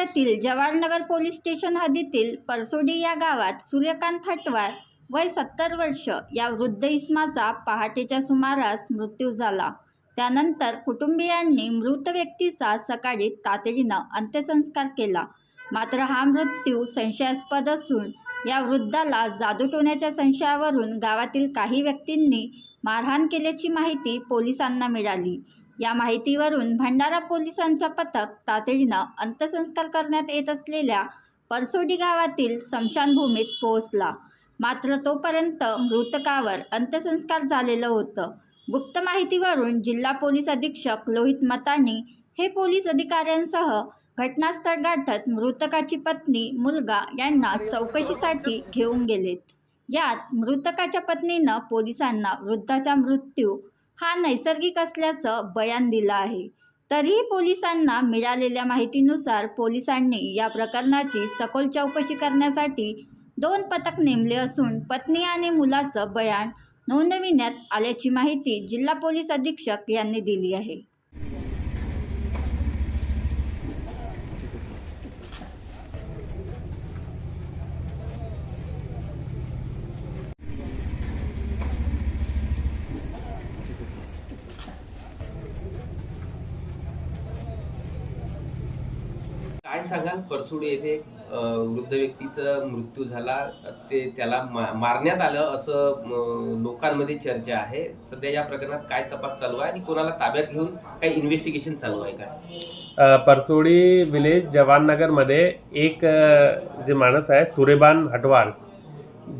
जिल्ह्यातील Jawahar Nagar police station हद्दीतील परसोडी या गावात सूर्यकांत हटवार वय सत्तर वर्ष या वृद्ध इस्माचा पहाटेच्या सुमारास मृत्यू झाला. त्यानंतर कुटुंबियांनी मृत व्यक्तीचा सकाळी तातडीनं अंत्यसंस्कार केला. मात्र हा मृत्यू संशयास्पद असून या वृद्धाला जादूटोण्याच्या संशयावरून गावातील काही व्यक्तींनी मारहाण केल्याची माहिती पोलिसांना मिळाली. या माहितीवरून भंडारा पोलिसांचा पथक तातडीनं अंत्यसंस्कार करण्यात येत असलेल्या परसोडी गावातील स्मशानभूमीत पोहोचला. मात्र तोपर्यंत मृतकावर अंत्यसंस्कार झालेलं होतं. गुप्त माहितीवरून जिल्हा पोलीस अधीक्षक लोहित मतानी हे पोलीस अधिकाऱ्यांसह घटनास्थळ गाठत मृतकाची पत्नी मुलगा यांना चौकशीसाठी घेऊन गेलेत. यात मृतकाच्या पत्नीनं पोलिसांना वृद्धाचा मृत्यू हा नैसर्गिक असल्याचं बयान दिलं आहे. तरीही पोलिसांना मिळालेल्या माहितीनुसार पोलिसांनी या प्रकरणाची सखोल चौकशी करण्यासाठी दोन पथक नेमले असून पत्नी आणि मुलाचं बयान नोंदविण्यात आल्याची माहिती जिल्हा पोलीस अधीक्षक यांनी दिली आहे. काय सांगाल? परसुड येथे वृद्ध व्यक्तीचा मृत्यू झाला. ते त्याला मा- मारण्यात आलं असं लोकांमध्ये चर्चा आहे. सध्या या प्रकरणात काय तपास चालू आहे आणि कोणाला ताब्यात घेऊन काही इन्व्हेस्टिगेशन चालू आहे का? परसुडी परसोडी विलेज जवाननगरमध्ये एक जे माणूस आहे सुरेबान हटवाल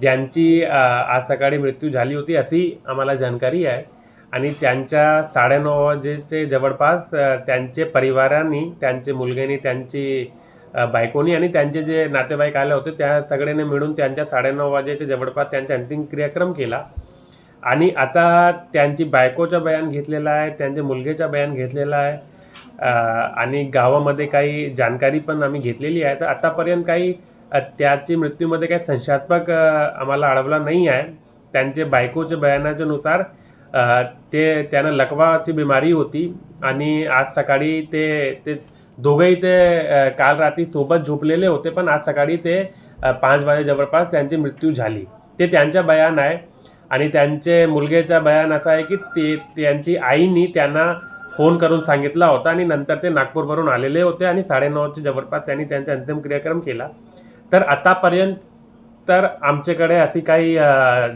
ज्यांची आज सकाळी मृत्यू झाली होती अशी आम्हाला जानकारी आहे. आणि त्यांच्या साडेनऊ वाजेचे जवळपास त्यांचे परिवारांनी त्यांचे मुलग्यानी त्यांची बायकोनी आणि त्यांचे जे नातेवाईक आले होते त्या सगळ्यांनी मिळून त्यांच्या साडेनऊ वाजेच्या जवळपास त्यांचा अंतिम क्रियाक्रम केला. आणि आता त्यांची बायकोचा बयान घेतलेलं आहे त्यांच्या मुलगेचा बयान घेतलेला आहे आणि गावामध्ये काही जानकारी पण आम्ही घेतलेली आहे. तर आतापर्यंत काही त्याची मृत्यूमध्ये काही संशयात्मक आम्हाला अडवला नाही आहे. त्यांचे बायकोच्या बयानाच्यानुसार ते त्यांना लकवाची बिमारी होती आणि आज सकाळी ते ते दोघंही ते काल रात्री सोबत झोपलेले होते पण आज सकाळी ते पाच वाजे जवळपास त्यांची मृत्यू झाली. ते त्यांच्या बयान आहे आणि त्यांचे मुलगेचा बयान असा आहे की ते त्यांची आईनी त्यांना फोन करून सांगितला होता आणि नंतर ते नागपूरवरून आलेले होते आणि साडेनऊच्या जवळपास त्यांनी त्यांचा अंतिम क्रियाक्रम केला. तर आतापर्यंत तर आमच्याकडे अशी काही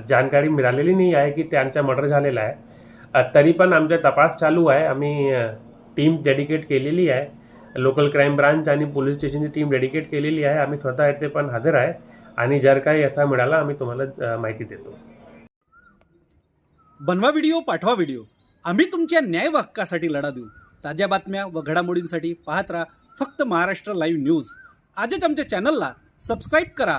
जानकारी मिळालेली नाही आहे की त्यांचा मर्डर झालेला आहे. तरी पण आमचा तपास चालू आहे. आम्ही टीम डेडिकेट केलेली आहे. लोकल क्राईम ब्रांच आणि पोलीस स्टेशनची टीम डेडिकेट केलेली आहे. आम्ही स्वतः येथे पण हजर आहे आणि जर काही असा मिळाला आम्ही तुम्हाला माहिती देतो. बनवा व्हिडिओ पाठवा व्हिडिओ. आम्ही तुमच्या न्याय हक्कासाठी लढा देऊ. ताज्या बातम्या व घडामोडींसाठी पाहत राहा फक्त महाराष्ट्र लाईव्ह न्यूज. आजच आमच्या चॅनलला सबस्क्राईब करा